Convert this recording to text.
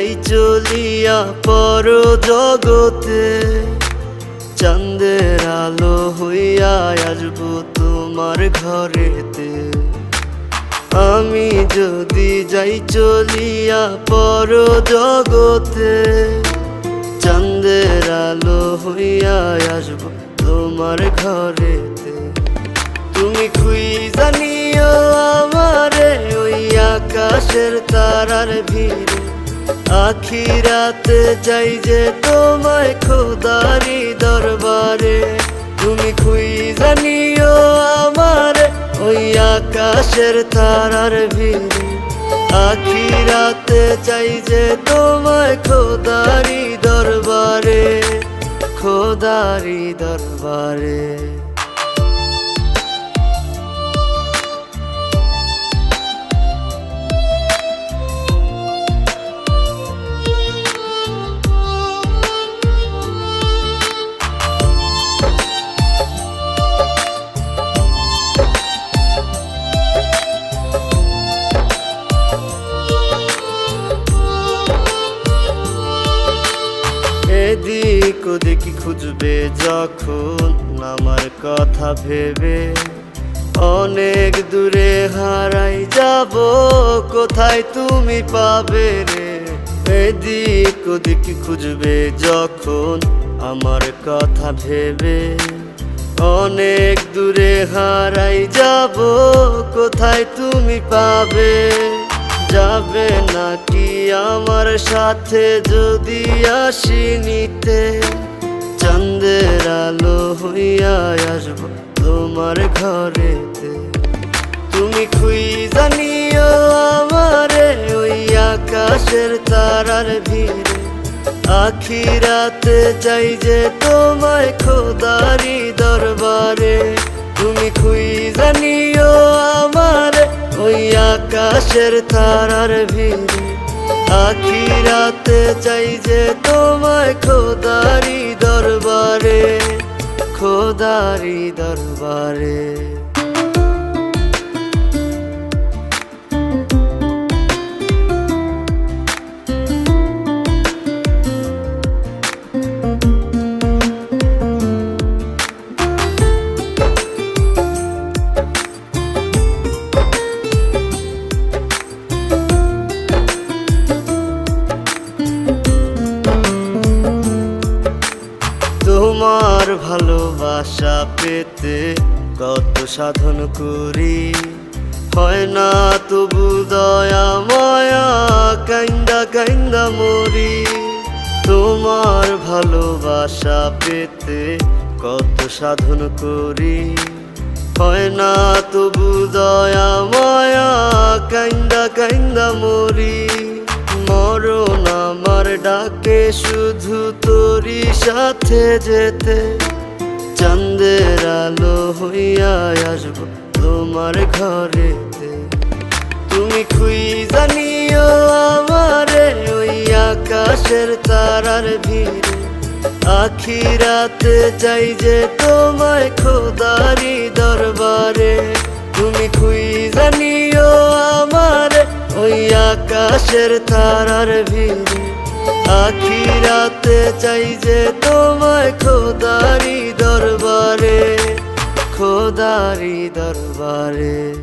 যাই চলিয়া পর জগতে চাঁদের আলো হইয়া আসব তোমার ঘরেতে। আমি যদি যাই চলিয়া পর জগতে চাঁদের আলো হইয়া আসব তোমার ঘরেতে। তুমি খুই জানিও আমারে, ওই আকাশের তারার ভিড়ে। আখিরাতে যাই যে তোমায় খোদারি দরবারে। তুমি খুই জানিও আমারে ওই আকাশের তারার ভিড়ে। আখিরাতে চাই যে তোমায় খোদারি দরবারে খোদারি দরবারে। এদিক ওদিক খুঁজবে যখন আমার কথা ভেবে। অনেক দূরে হারাই যাব, কোথায় তুমি পাবে রে? এদিক ওদিক খুঁজবে যখন আমার কথা ভেবে। অনেক দূরে হারাই যাব, কোথায় তুমি পাবে? যাবে নাকি আমার সাথে যদি আসি নিতে? চাঁদের আলো হইয়া আসব তোমার ঘরেতে। তুমি খুই জানিও আমারে ওই আকাশের তারার ভিড়ে। আখিরাতে চাই যে তোমায় খোদারি দরবারে আকাশের তারার ভিড়ে। আখিরাতে চাই যে তোমায় খোদারি দরবারে খোদারি দরবারে। তোমার ভালোবাসা পেতে কত সাধন করি। হয় না তবু দয়া, মায়া, কাইন্দা কাইন্দা মরি। তোমার ভালোবাসা পেতে কত সাধন করি। হয় না তবু দয়া, মায়া, কাইন্দা কাইন্দা মরি। আমার ডাকে শুধু তোরই সাথে যেতে। চাঁদের আলো হইয়া আসব তোমার ঘরেতে। তুমি খুই জানিও আমারে ওই আকাশের তারার ভিড়ে। আখিরাতে চাই যে তোমায় খোদারি দরবারে। আকাশের তারার ভিড়ে আখি রাতে চাই যে তোমায় খোদারি দরবারে খোদারি দরবারে।